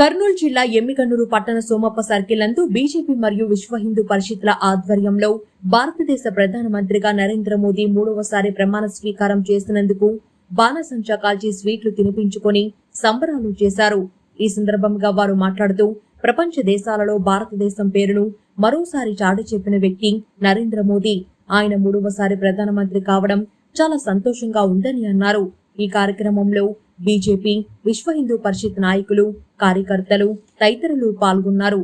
కర్నూలు జిల్లా ఎమ్మికన్నూరు పట్టణ సోమప్ప సర్కిల్ నందు బీజేపీ మరియు విశ్వ హిందూ పరిషత్ల ఆధ్వర్యంలో భారతదేశ ప్రధానమంత్రిగా నరేంద్ర మోదీ మూడవసారి ప్రమాణ స్వీకారం చేసినందుకు బాణసంచా కాల్చి స్వీట్లు తినిపించుకొని సంబరాలు చేశారు. ఈ సందర్భంగా వారు మాట్లాడుతూ ప్రపంచ దేశాలలో భారతదేశం పేరును మరోసారి చాటి చెప్పిన వ్యక్తి నరేంద్ర మోదీ. ఆయన మూడవసారి ప్రధానమంత్రి కావడం చాలా సంతోషంగా ఉందని అన్నారు. ఈ కార్యక్రమంలో బీజేపీ విశ్వ హిందూ పరిషత్ నాయకులు కార్యకర్తలు తదితరులు పాల్గొన్నారు.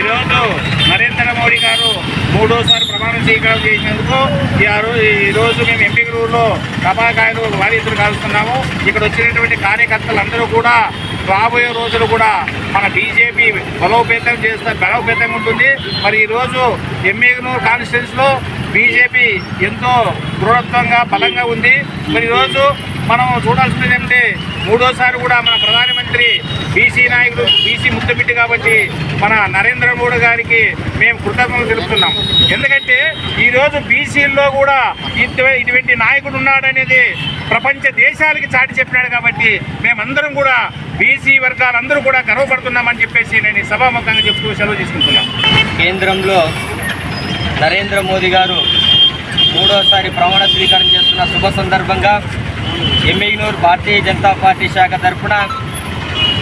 ఈరోజు నరేంద్ర మోడీ గారు మూడోసారి ప్రమాణ స్వీకారం చేసినందుకు ఈ మేము రోజు ఈ రోజు మేము ఎంపీగూరులో టపాకాయలు వారీతులు కాలుస్తున్నాము ఇక్కడ వచ్చినటువంటి కార్యకర్తలందరూ కూడా రాబోయే రోజులు కూడా మన బీజేపీ బలోపేతం చేస్తే బలోపేతంగా ఉంటుంది. మరి ఈరోజు ఎమ్మెగనూరు కాన్స్టిట్యున్సీలో బీజేపీ ఎంతో దృఢత్వంగా బలంగా ఉంది. మరి ఈరోజు మనం చూడాల్సింది ఏంటంటే మూడోసారి కూడా మన ప్రధానమంత్రి బీసీ నాయకుడు బీసీ ముద్దబిడ్డ కాబట్టి మన నరేంద్ర మోడీ గారికి మేము కృతజ్ఞతలు తెలుపుతున్నాం. ఎందుకంటే ఈరోజు బీసీల్లో కూడా ఇటువంటి నాయకుడు ఉన్నాడనేది ప్రపంచ దేశాలకి చాటి చెప్పినాడు కాబట్టి మేమందరం కూడా బీసీ వర్గాలందరూ కూడా గర్వపడుతున్నామని చెప్పేసి నేను సభాముఖంగా చెప్తూ సెలవు తీసుకుంటున్నాం. కేంద్రంలో నరేంద్ర మోదీ గారు మూడోసారి ప్రమాణ స్వీకారం చేస్తున్న శుభ సందర్భంగా ఎమ్మెగ్నూర్ భారతీయ జనతా పార్టీ శాఖ తరఫున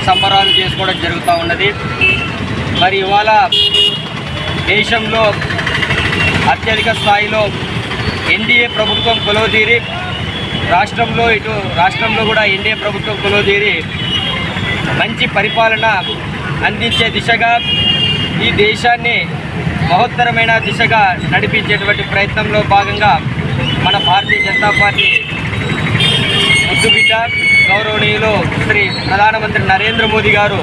సంబరాలు చేసుకోవడం జరుగుతూ ఉన్నది. మరి ఇవాళ దేశంలో అత్యధిక స్థాయిలో ఎన్డీఏ ప్రభుత్వం కొలువుదీరి రాష్ట్రంలో ఇటు రాష్ట్రంలో కూడా ఎన్డీఏ ప్రభుత్వం కొలువుదీరి మంచి పరిపాలన అందించే దిశగా ఈ దేశాన్ని మహోత్తరమైన దిశగా నడిపించేటువంటి ప్రయత్నంలో భాగంగా మన భారతీయ జనతా పార్టీ ముద్దుబిడ్డ గౌరవనీయులు శ్రీ ప్రధానమంత్రి నరేంద్ర మోదీ గారు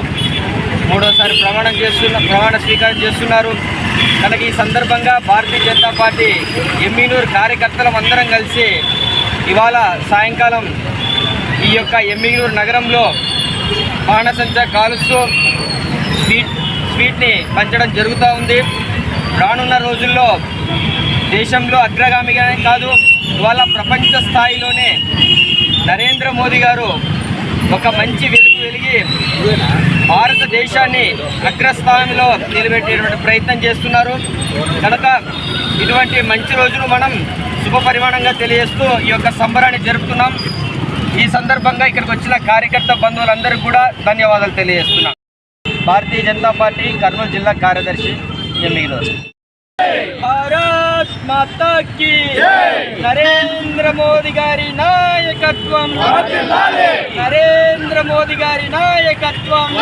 మూడోసారి ప్రమాణం చేస్తున్న ప్రమాణ స్వీకారం చేస్తున్నారు. కనుక ఈ సందర్భంగా భారతీయ జనతా పార్టీ ఎమ్మినూరు కార్యకర్తలం అందరం కలిసి ఇవాళ సాయంకాలం ఈ యొక్క ఎమ్మినూరు నగరంలో బాణసంచ కాలుస్తూ స్వీట్ స్వీట్ని పంచడం జరుగుతూ ఉంది. రానున్న రోజుల్లో దేశంలో అగ్రగామిగానే కాదు ఇవాళ ప్రపంచ స్థాయిలోనే నరేంద్ర మోదీ గారు ఒక మంచి వెలుగు వెలిగి భారతదేశాన్ని అగ్రస్థానంలో నిలబెట్టేటువంటి ప్రయత్నం చేస్తున్నారు. కనుక ఇటువంటి మంచి రోజును మనం శుభ పరిమాణంగా తెలియజేస్తూ ఈ యొక్క సంబరాన్ని జరుపుతున్నాం. ఈ సందర్భంగా ఇక్కడికి వచ్చిన కార్యకర్త బంధువులందరూ కూడా ధన్యవాదాలు తెలియజేస్తున్నాం. భారతీయ జనతా పార్టీ కర్నూలు జిల్లా కార్యదర్శి ఎమ్మిగిలో. భారత్ మాతా కీ నరేంద్ర మోదీ గారి నాయకత్వం నరేంద్ర మోదీ గారి నాయకత్వం